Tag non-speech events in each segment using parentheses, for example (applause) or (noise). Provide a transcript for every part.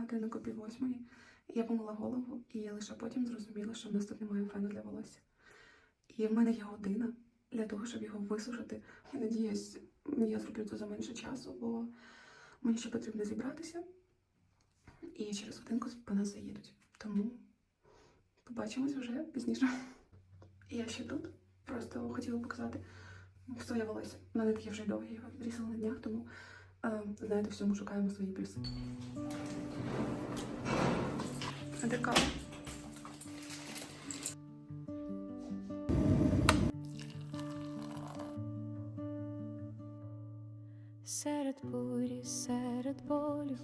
годиннику пів восьмої. Я помила голову і лише потім зрозуміла, що в нас тут немає фену для волосся. І в мене є година для того, щоб його висушити. Я надіюсь, я зроблю це за менше часу, бо мені ще потрібно зібратися. І через годинку по нас заїдуть. Тому побачимось вже пізніше. Я ще тут. Просто хотіла показати своє волосся. Воно не таке вже довге, я його відрізала на днях, тому знаєте, всьому шукаємо свої плюси. А де кава? Серед бурі, серед болю,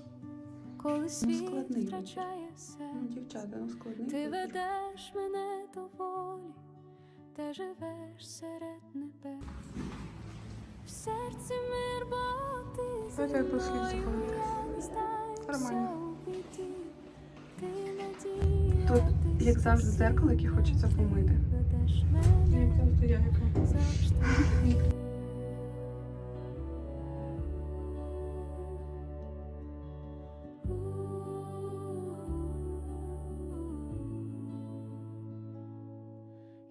коли світ складний втрачає Ну, дівчата, ну складний. ти ведеш мене до волі, де живеш серед небес. В серці мир, бо ти зі Давайте я тут слід заходити. Нормально. Тут, як завжди, дзеркало, яке хочеться помити. Як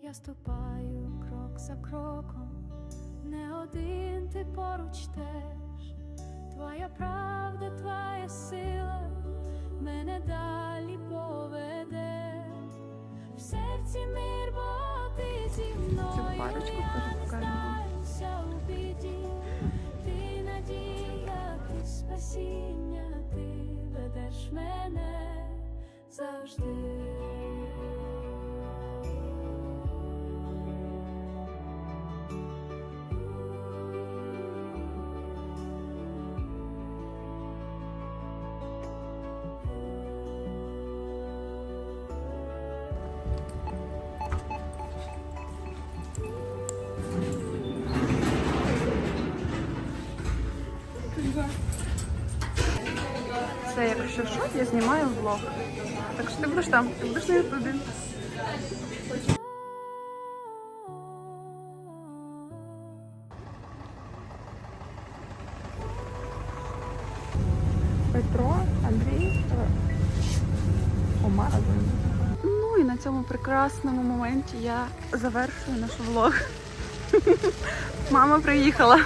я ступаю крок за кроком, не один ти поруч теж. Твоя правда, твоя сила мене далі поведе. В серці мир, бо ти зі мною. я не здаюся у біді. Ти надія, ти спасіння, ти ведеш мене завжди. Це якщо що, я знімаю влог. Так що ти будеш там, ти будеш на ютубі. Петро, Андрій, е, Омар. Ну і на цьому прекрасному моменті я завершую наш влог. (laughs) Мама приїхала.